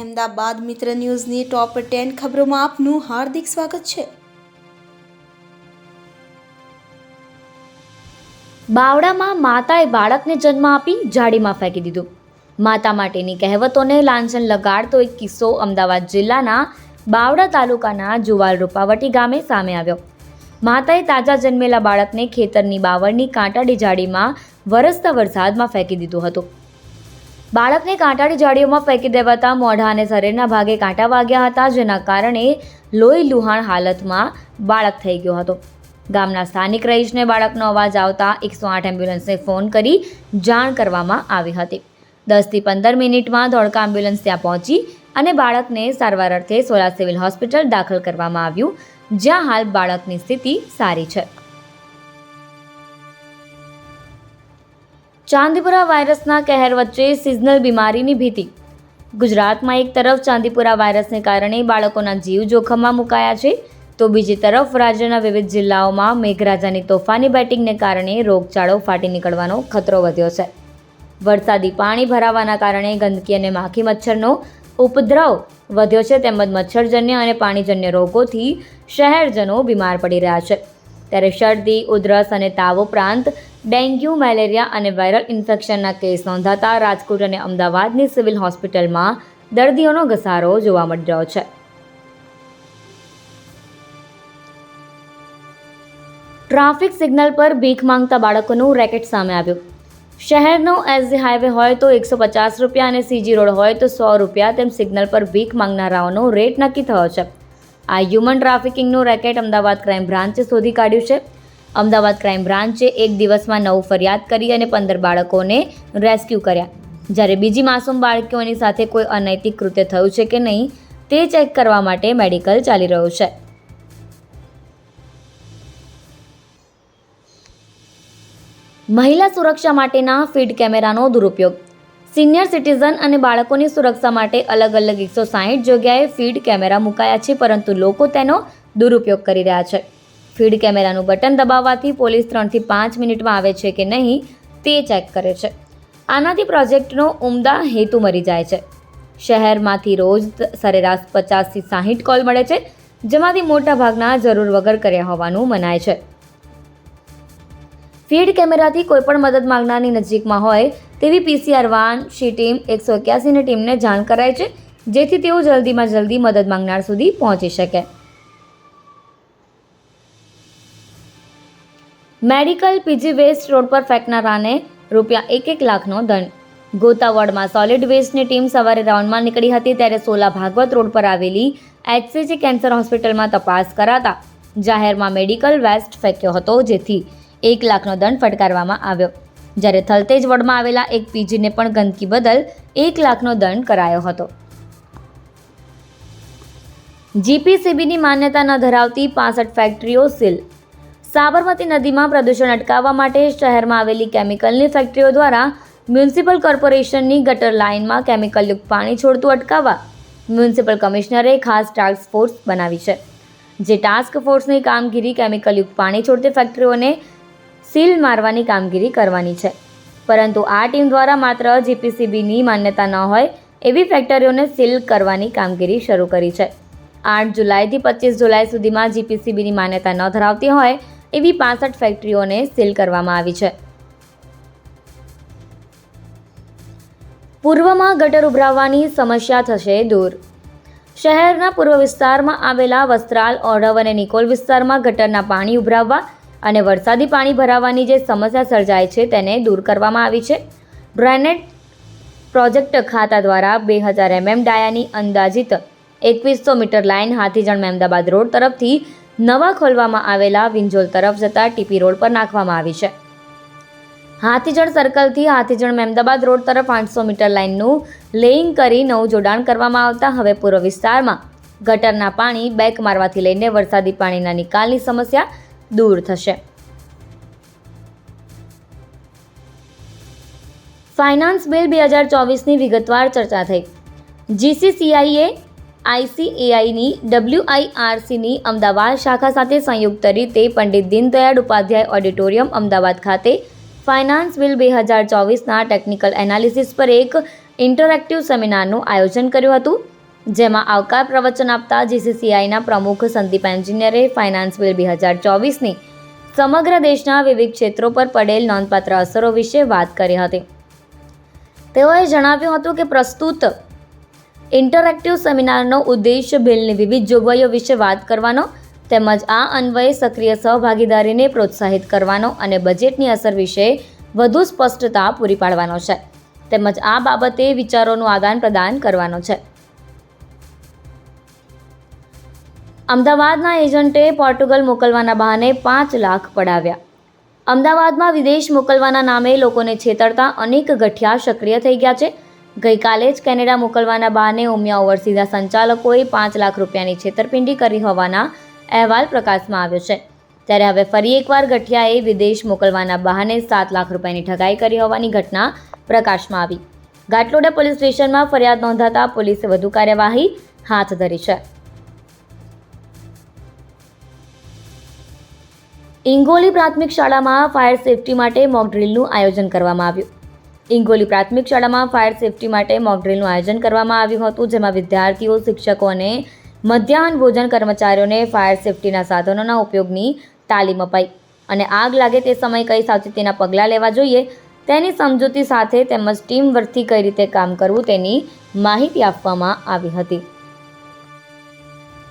અમદાવાદ મિત્ર ન્યૂઝની top ten ખબરોમાં આપનું હાર્દિક સ્વાગત છે. બાવડામાં માતાએ બાળકને જન્મ આપી જાડીમાં ફેંકી દીધું. માતા માટેની કહેવતોને લાંછન લગાડતો એક કિસ્સો અમદાવાદ જિલ્લાના બાવડા તાલુકાના જુવાલ રૂપાવટી ગામે સામે આવ્યો. માતાએ તાજા જન્મેલા બાળકને ખેતરની બાવળની કાંટાડી જાડીમાં વરસતા વરસાદમાં ફેંકી દીધું હતું. બાળકને કાંટાળી જાળીઓમાં ફેંકી દેવાતા મોઢા અને શરીરના ભાગે કાંટા વાગ્યા હતા, જેના કારણે લોહી લુહાણ હાલતમાં બાળક થઈ ગયો હતો. ગામના સ્થાનિક રહીશને બાળકનો અવાજ આવતા એકસો આઠ એમ્બ્યુલન્સને ફોન કરી જાણ કરવામાં આવી હતી. દસથી પંદર મિનિટમાં ધોળકા એમ્બ્યુલન્સ ત્યાં પહોંચી અને બાળકને સારવાર અર્થે સોલા સિવિલ હોસ્પિટલ દાખલ કરવામાં આવ્યું, જ્યાં હાલ બાળકની સ્થિતિ સારી છે. ચાંદીપુરા વાયરસના કહેર વચ્ચે સિઝનલ બીમારીની ભીતિ. ગુજરાતમાં એક તરફ ચાંદીપુરા વાયરસને કારણે બાળકોના જીવ જોખમમાં મુકાયા છે, તો બીજી તરફ રાજ્યના વિવિધ જિલ્લાઓમાં મેઘરાજાની તોફાની બેટિંગને કારણે રોગચાળો ફાટી નીકળવાનો ખતરો વધ્યો છે. વરસાદી પાણી ભરાવાના કારણે ગંદકી અને માખી મચ્છરનો ઉપદ્રવ વધ્યો છે, તેમજ મચ્છરજન્ય અને પાણીજન્ય રોગોથી શહેરજનો બીમાર પડી રહ્યા છે. ત્યારે શરદી, ઉધરસ અને તાવ ઉપરાંત ડેન્ગ્યુ, મેલેરિયા અને વાયરલ ઇન્ફેક્શનના કેસ નોંધાતા રાજકોટ અને અમદાવાદની સિવિલ હોસ્પિટલમાં દર્દીઓનો ઘસારો જોવા મળી રહ્યો છે. ટ્રાફિક સિગ્નલ પર ભીખ માંગતા બાળકોનું રેકેટ સામે આવ્યું. શહેરનો એસજી હાઈવે હોય તો એકસો પચાસ રૂપિયા અને સીજી રોડ હોય તો સો રૂપિયા તેમ સિગ્નલ પર ભીખ માંગનારાઓનો રેટ નક્કી થયો છે. આ હ્યુમન ટ્રાફિકિંગનું રેકેટ અમદાવાદ ક્રાઇમ બ્રાન્ચે શોધી કાઢ્યું છે. અમદાવાદ ક્રાઇમ બ્રાન્ચે એક દિવસમાં નવ ફરિયાદ કરી અને પંદર બાળકોને રેસ્ક્યુ કર્યા. જ્યારે બીજી માસૂમ બાળકીઓની સાથે કોઈ અનૈતિક કૃત્ય થયું છે કે નહીં, તે ચેક કરવા માટે મેડિકલ ચાલી રહ્યું છે. મહિલા સુરક્ષા માટેના ફીડ કેમેરાનો દુરુપયોગ. સિનિયર સિટીઝન અને બાળકોની સુરક્ષા માટે અલગ અલગ એકસો સાહીઠ જગ્યાએ ફીડ કેમેરા મુકાયા છે, પરંતુ લોકો તેનો દુરુપયોગ કરી રહ્યા છે. ફીડ કેમેરાનું બટન દબાવવાથી પોલીસ ત્રણથી પાંચ મિનિટમાં આવે છે કે નહીં તે ચેક કરે છે. આનાથી પ્રોજેક્ટનો ઉમદા હેતુ મરી જાય છે. શહેરમાંથી રોજ સરેરાશ પચાસથી સાહીઠ કોલ મળે છે, જેમાંથી મોટા ભાગના જરૂર વગર કર્યા હોવાનું મનાય છે. ફીડ કેમેરાથી કોઈપણ મદદ માંગનારની નજીકમાં હોય તેવી પીસીઆર વાન શી ટીમ એકસો એક્યાસીની ટીમને જાણ કરાય છે, જેથી તેઓ જલ્દીમાં જલ્દી મદદ માંગનાર સુધી પહોંચી શકે. મેડિકલ પીજી વેસ્ટ રોડ પર ફેંકનારાને રૂપિયા એક એક લાખનો દંડ. ગોતાવડમાં સોલિડ વેસ્ટની ટીમ સવારે રાઉન્ડમાં નીકળી હતી ત્યારે સોલા ભાગવત રોડ પર આવેલી એચસીજી કેન્સર હોસ્પિટલમાં તપાસ કરાતા જાહેરમાં મેડિકલ વેસ્ટ ફેંક્યો હતો, જેથી એક લાખનો દંડ ફટકારવામાં આવ્યો. જ્યારે થલતેજ વડમાં આવેલા એક પીજીને પણ ગંદકી બદલ એક લાખનો દંડ કરાયો હતો. જીપીસીબીની માન્યતા ન ધરાવતી પાસઠ ફેક્ટરીઓ સીલ. સાબરમતી નદીમાં પ્રદૂષણ અટકાવવા માટે શહેરમાં આવેલી કેમિકલની ફેક્ટરીઓ દ્વારા મ્યુનિસિપલ કોર્પોરેશનની ગટર લાઇનમાં કેમિકલયુક્ત પાણી છોડતું અટકાવવા મ્યુનિસિપલ કમિશનરે ખાસ ટાસ્ક ફોર્સ બનાવી છે. જે ટાસ્ક ફોર્સની કામગીરી કેમિકલયુક્ત પાણી છોડતી ફેક્ટરીઓને સીલ મારવાની કામગીરી કરવાની છે. પરંતુ આ ટીમ દ્વારા માત્ર જીપીસીબીની માન્યતા ન હોય, એવી ફેક્ટરીઓને સીલ કરવાની કામગીરી શરૂ કરી છે. આઠ જુલાઈથી પચીસ જુલાઈ સુધીમાં જીપીસીબીની માન્યતા ન ધરાવતી હોય, એવી પાસઠ ફેક્ટરીઓને સીલ કરવામાં આવી છે. પૂર્વમાં ગટર ઉભરાવવાની સમસ્યા થશે દૂર. શહેરના પૂર્વ વિસ્તારમાં આવેલા વસ્ત્રાલ, ઓઢવ અને નિકોલ વિસ્તારમાં ગટરના પાણી ઉભરાવવા અને વરસાદી પાણી ભરાવાની જે સમસ્યા સર્જાય છે તેને દૂર કરવામાં આવી છે. ડ્રેનેજ પ્રોજેક્ટ ખાતા દ્વારા બે હજાર એમએમ ડાયાની અંદાજિત એકવીસો metre line Hathijan Mahemdabad road તરફથી નવા ખોલવામાં આવેલા વિંજોલ તરફ જતા ટીપી રોડ પર નાખવામાં આવી છે. હાથીજણ સર્કલથી હાથીજણ મહેમદાબાદ રોડ તરફ આઠસો મીટર લાઇનનું લેઇંગ કરી નવું જોડાણ કરવામાં આવતા હવે પૂર્વ વિસ્તારમાં ગટરના પાણી બેક મારવાથી લઈને વરસાદી પાણીના નિકાલની સમસ્યા દૂર થશે. ફાઇનાન્સ બિલ બે હજાર ચોવીસની વિગતવાર ચર્ચા થઈ. જીસીસીઆઈએ આઈસીએઆઈની ડબ્લ્યુઆઈઆરસીની અમદાવાદ શાખા સાથે સંયુક્ત રીતે પંડિત દીનદયાળ ઉપાધ્યાય ઓડિટોરિયમ અમદાવાદ ખાતે ફાઇનાન્સ બિલ બે હજાર ચોવીસના ટેકનિકલ એનાલિસિસ પર એક ઇન્ટરેક્ટિવ સેમિનારનું આયોજન કર્યું હતું. જેમાં આવકાર પ્રવચન આપતા જીસીસીઆઈના પ્રમુખ સંદીપ એન્જિનિયરે ફાઇનાન્સ બિલ બે હજાર ચોવીસની સમગ્ર દેશના વિવિધ ક્ષેત્રો પર પડેલ નોંધપાત્ર અસરો વિશે વાત કરી હતી. તેઓએ જણાવ્યું હતું કે પ્રસ્તુત ઇન્ટરેક્ટિવ સેમિનારનો ઉદ્દેશ બિલની વિવિધ જોગવાઈઓ વિશે વાત કરવાનો તેમજ આ અન્વયે સક્રિય સહભાગીદારીને પ્રોત્સાહિત કરવાનો અને બજેટની અસર વિશે વધુ સ્પષ્ટતા પૂરી પાડવાનો છે. તેમજ આ બાબતે વિચારોનું આદાન પ્રદાન કરવાનો છે. અમદાવાદના એજન્ટે પોર્ટુગલ મોકલવાના બહાને પાંચ લાખ પડાવ્યા. અમદાવાદમાં વિદેશ મોકલવાના નામે લોકોને છેતરતા અનેક ગઠિયા સક્રિય થઈ ગયા છે. ગઈકાલે જ કેનેડા મોકલવાના બહાને ઉમિયા ઓવરસીઝના સંચાલકોએ પાંચ લાખ રૂપિયાની છેતરપિંડી કરી હોવાના અહેવાલ પ્રકાશમાં આવ્યો છે. ત્યારે હવે ફરી એકવાર ગઠિયાએ વિદેશ મોકલવાના બહાને સાત લાખ રૂપિયાની ઠગાઈ કરી હોવાની ઘટના પ્રકાશમાં આવી. ઘાટલોડા પોલીસ સ્ટેશનમાં ફરિયાદ નોંધાતા પોલીસે વધુ કાર્યવાહી હાથ ધરી છે. ઇંગોલી પ્રાથમિક શાળામાં ફાયર સેફટી માટે મોક ડ્રીલનું આયોજન કરવામાં આવ્યું. ઇંગોલી પ્રાથમિક શાળામાં ફાયર સેફટી માટે મોક ડ્રીલનું આયોજન કરવામાં આવ્યું હતું, જેમાં વિદ્યાર્થીઓ, શિક્ષકો અને મધ્યાહન ભોજન કર્મચારીઓને ફાયર સેફટીના સાધનોના ઉપયોગની તાલીમ અપાઈ. અને આગ લાગે તે સમયે કઈ સાવચેતીના પગલાં લેવા જોઈએ તેની સમજૂતી સાથે તેમજ ટીમ વર્કથી કઈ રીતે કામ કરવું તેની માહિતી આપવામાં આવી હતી.